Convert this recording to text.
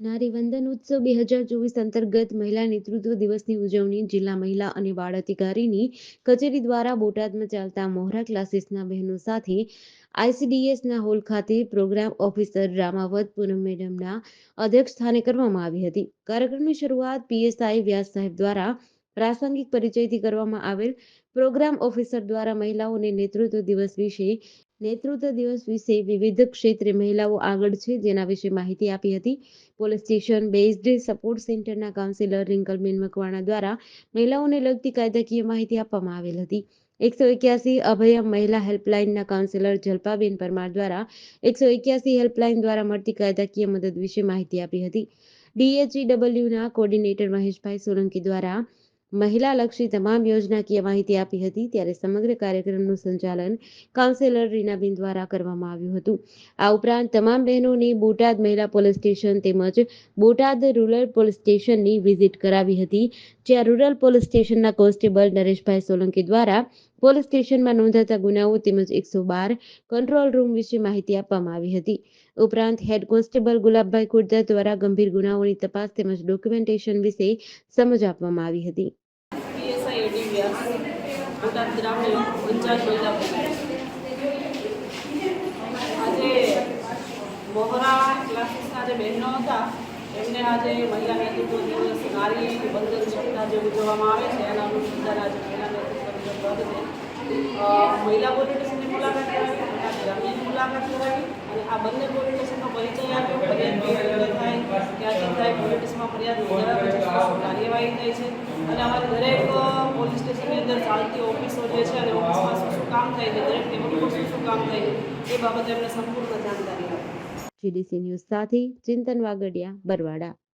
નારી વંદન ઉત્સવ બે હજાર ચોવીસ અંતર્ગત મહિલા નેતૃત્વ દિવસની ઉજવણી જિલ્લા મહિલા અને બાળ અધિકારીની કચેરી દ્વારા બોટાદમાં ચાલતા મોહરા ક્લાસીસના બહેનો સાથે આઈસીડીએસના હોલ ખાતે પ્રોગ્રામ ઓફિસર રામાવત પૂનમ મેડમના અધ્યક્ષ સ્થાને કરવામાં આવી હતી. કાર્યક્રમની શરૂઆત પીએસઆઈ વ્યાસ સાહેબ દ્વારા પ્રાસંગિક પરિચયથી કરવામાં આવેલ પ્રોગ્રામ ઓફિસર દ્વારા મહિલાઓને નેતૃત્વ દિવસ વિશે નેતૃત્વ દિવસ વિશે વિવિધ ક્ષેત્રે મહિલાઓ આગળ છે, જેના વિશે માહિતી આપી હતી. પોલીસ સ્ટેશન બેઝડ સપોર્ટ સેન્ટરના કાઉન્સિલર રિંકલબેન મકવાણા દ્વારા મહિલાઓને લગતી કાયદાકીય માહિતી આપવામાં આવેલ હતી. એકસો એક્યાસી અભયમ મહિલા હેલ્પલાઇનના કાઉન્સિલર જલ્પાબેન પરમાર દ્વારા એકસો એક્યાસી હેલ્પલાઇન દ્વારા મળતી કાયદાકીય મદદ વિશે માહિતી આપી હતી. ડીએચઈડબલ્યુના કોર્ડિનેટર મહેશભાઈ સોલંકી દ્વારા મહિલાલક્ષી તમામ યોજનાકીય માહિતી આપી હતી. ત્યારે સમગ્ર કાર્યક્રમનું સંચાલન કાઉન્સિલર રીનાબેન દ્વારા કરવામાં આવ્યું હતું. આ ઉપરાંત તમામ બહેનોની બોટાદ મહિલા પોલીસ સ્ટેશન તેમજ બોટાદ રૂરલ પોલીસ સ્ટેશનની વિઝિટ કરાવી હતી. જ્યાં રૂરલ પોલીસ સ્ટેશનના કોન્સ્ટેબલ નરેશભાઈ સોલંકી દ્વારા પોલીસ સ્ટેશનમાં નોંધાતા ગુનાઓ તેમજ એકસો બાર કંટ્રોલ રૂમ વિશે માહિતી આપવામાં આવી હતી. ઉપરાંત હેડ કોન્સ્ટેબલ ગુલાબભાઈ ખુર્દા દ્વારા ગંભીર ગુનાઓની તપાસ તેમજ ડોક્યુમેન્ટેશન વિશે સમજ આપવામાં આવી હતી. મોહરા ક્લાસીસના જે બહેનો હતા, એમને આજે મહિલા નેતૃત્વ દિવસ, નારી બંધન સપ્તાહ જે ઉજવવામાં આવે છે, એના અનુસંધાન આજે મહિલા નેતૃત્વ મહિલા પોલીસ સ્ટેશનની મુલાકાત કરાવી તથા ગ્રામ્યની મુલાકાત કરાવી અને આ બંને પોલીસ સ્ટેશનનો પરિચય આપ્યો. ફરિયાદ થાય ક્યાંથી થાય પોલીસ ફરિયાદ નોંધાવે છે શું શું કાર્યવાહી થાય છે. અને અમારી દરેક પોલીસ સ્ટેશનની અંદર ચાલતી ઓફિસો જે છે અને ઓફિસમાં શું શું કામ થાય છે, દરેક ટેબલ શું શું કામ થાય છે, એ બાબતે અમને સંપૂર્ણ જાણકારી આપી. જીડીસી ન્યૂઝ સાથે ચિંતન વાગડિયા, બરવાડા.